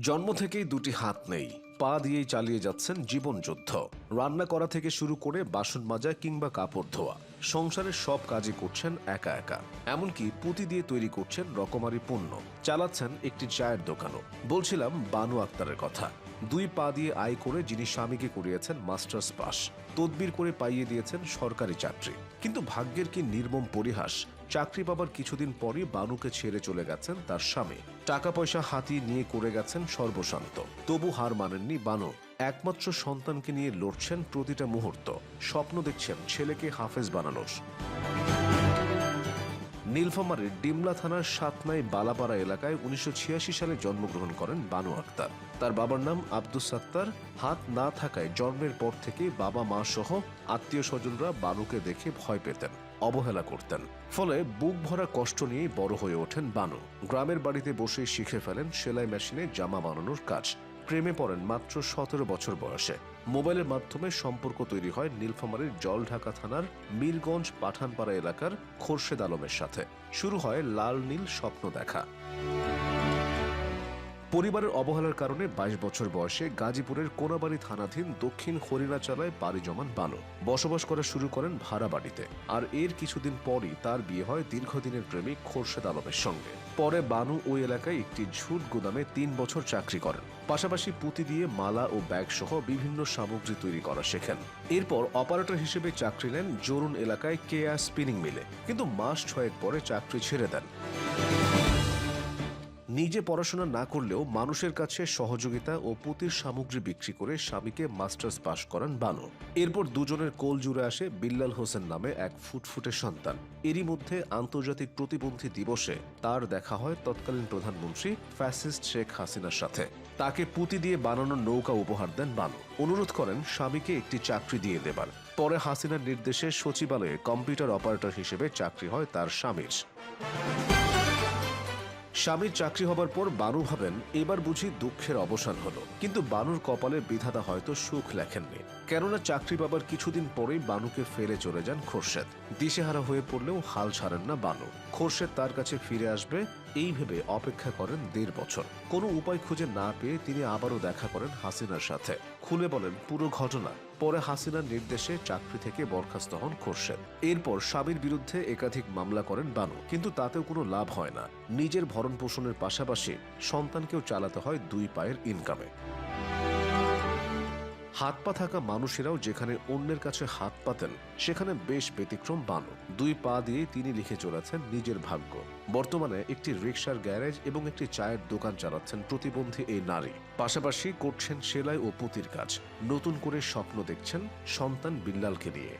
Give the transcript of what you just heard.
জন্ম থেকেই দুটি হাত নেই। পা দিয়েই চালিয়ে যাচ্ছেন জীবনযুদ্ধ রান্না করা থেকে শুরু করে বাসন মাজা কিংবা কাপড় ধোয়া। সংসারের সব কাজই করছেন একা একা। এমনকি পুঁতি দিয়ে তৈরি করছেন রকমারি পণ্য। চালাচ্ছেন একটি চায়ের দোকানও। বলছিলাম বানু আক্তারের কথা। দুই পা দিয়ে আয় করে যিনি স্বামীকে করিয়েছেন মাস্টার্স পাস, তদবির করে পাইয়ে দিয়েছেন সরকারি চাকরি। কিন্তু ভাগ্যের কি নির্মম পরিহাস, চাকরি পাবার কিছুদিন পরই বানুকে ছেড়ে চলে গেছেন তার স্বামী। টাকা পয়সা হাতিয়ে নিয়ে করে গেছেন সর্বশান্ত। তবু হার মানেননি বানু। একমাত্র সন্তানকে নিয়ে লড়ছেন প্রতিটা মুহূর্ত। স্বপ্ন দেখছেন ছেলেকে হাফেজ বানানোর। নীলফামারীর ডিমলা থানার সাতনাই বালাপাড়া এলাকায় উনিশশো সালে জন্মগ্রহণ করেন বানু আক্তার। তার বাবার নাম আব্দুস সাত্তার হাত না থাকায় জন্মের পর থেকে বাবা, মা সহ আত্মীয় স্বজনরা বানুকে দেখে ভয় পেতেন, অবহেলা করতেন। ফলে বুক ভরা কষ্ট নিয়ে বড় হয়ে ওঠেন বানু। গ্রামের বাড়িতে বসে শিখে ফেলেন সেলাই মেশিনে জামা বানানোর কাজ। প্রেমে পড়েন মাত্র সতেরো বছর বয়সে। মোবাইলের মাধ্যমে সম্পর্ক তৈরি হয় নীলফামারীর জলঢাকা থানার মীরগঞ্জ পাঠানপাড়া এলাকার খোরশেদ আলমের সাথে। শুরু হয় লাল নীল স্বপ্ন দেখা। পরিবারের অবহেলার কারণে বাইশ বছর বয়সে গাজীপুরের কোনাবাড়ি থানাধীন দক্ষিণ হরিণাচালায় পাড়ি জমান বানু বসবাস করা শুরু করেন ভাড়া বাড়িতে আর এর কিছুদিন পরই তার বিয়ে হয় দীর্ঘদিনের প্রেমিক খোরশেদ আলমের সঙ্গে। পরে বানু ওই এলাকায় একটি ঝুট গুদামে তিন বছর চাকরি করেন। পাশাপাশি পুঁতি দিয়ে মালা ও ব্যাগ সহ বিভিন্ন সামগ্রী তৈরি করা শেখেন। এরপর অপারেটর হিসেবে চাকরি নেন জরুন এলাকায় কেয়া স্পিনিং মিলে। কিন্তু মাস ছয়েক পরে চাকরি ছেড়ে দেন। নিজে পড়াশোনা না করলেও মানুষের কাছে সহযোগিতা ও পুঁতির সামগ্রী বিক্রি করে স্বামীকে মাস্টার্স পাশ করান বানু এরপর দুজনের কোল জুড়ে আসে বিল্লাল হোসেন নামে এক ফুটফুটে সন্তান। এরই মধ্যে আন্তর্জাতিক প্রতিবন্ধী দিবসে তার দেখা হয় তৎকালীন প্রধানমন্ত্রী ফ্যাসিস্ট শেখ হাসিনার সাথে। তাকে পুঁতি দিয়ে বানানো নৌকা উপহার দেন বানু অনুরোধ করেন স্বামীকে একটি চাকরি দিয়ে দেবার। পরে হাসিনার নির্দেশে সচিবালয়ে কম্পিউটার অপারেটর হিসেবে চাকরি হয় তার স্বামীর। স্বামীর চাকরি হবার পর বানু ভাবেন এবার বুঝি দুঃখের অবসান হলো। কিন্তু বানুর কপালে বিধাতা হয়তো সুখ লেখেননি। কেননা চাকরি পাবার কিছুদিন পরেই বানুকে ফেলে চলে যান খোরশেদ। দিশেহারা হয়ে পড়লেও হাল ছাড়েন না বানু। খোরশেদ তার কাছে ফিরে আসবে এই ভেবে অপেক্ষা করেন দেড় বছর। কোনো উপায় খুঁজে না পেয়ে তিনি আবারও দেখা করেন হাসিনার সাথে। খুলে বলেন, পুরো ঘটনা। পরে হাসিনার নির্দেশে চাকরি থেকে বরখাস্ত হন খোরশেদ। এরপর স্বামীর বিরুদ্ধে একাধিক মামলা করেন বানু। কিন্তু তাতেও কোনো লাভ হয় না। নিজের ভরণ পোষণের পাশাপাশি সন্তানকেও চালাতে হয় দুই পায়ের ইনকামে হাত পা থাকা মানুষেরাও যেখানে অন্যের কাছে হাত পাতেন, সেখানে বেশ ব্যতিক্রম বানু দুই পা দিয়ে তিনি লিখে চলেছেন নিজের ভাগ্য। বর্তমানে একটি রিক্সার গ্যারেজ এবং একটি চায়ের দোকান চালাচ্ছেন প্রতিবন্ধী এই নারী। পাশাপাশি করছেন সেলাই ও পুঁতির কাজ। নতুন করে স্বপ্ন দেখছেন সন্তান বিল্লালকে নিয়ে।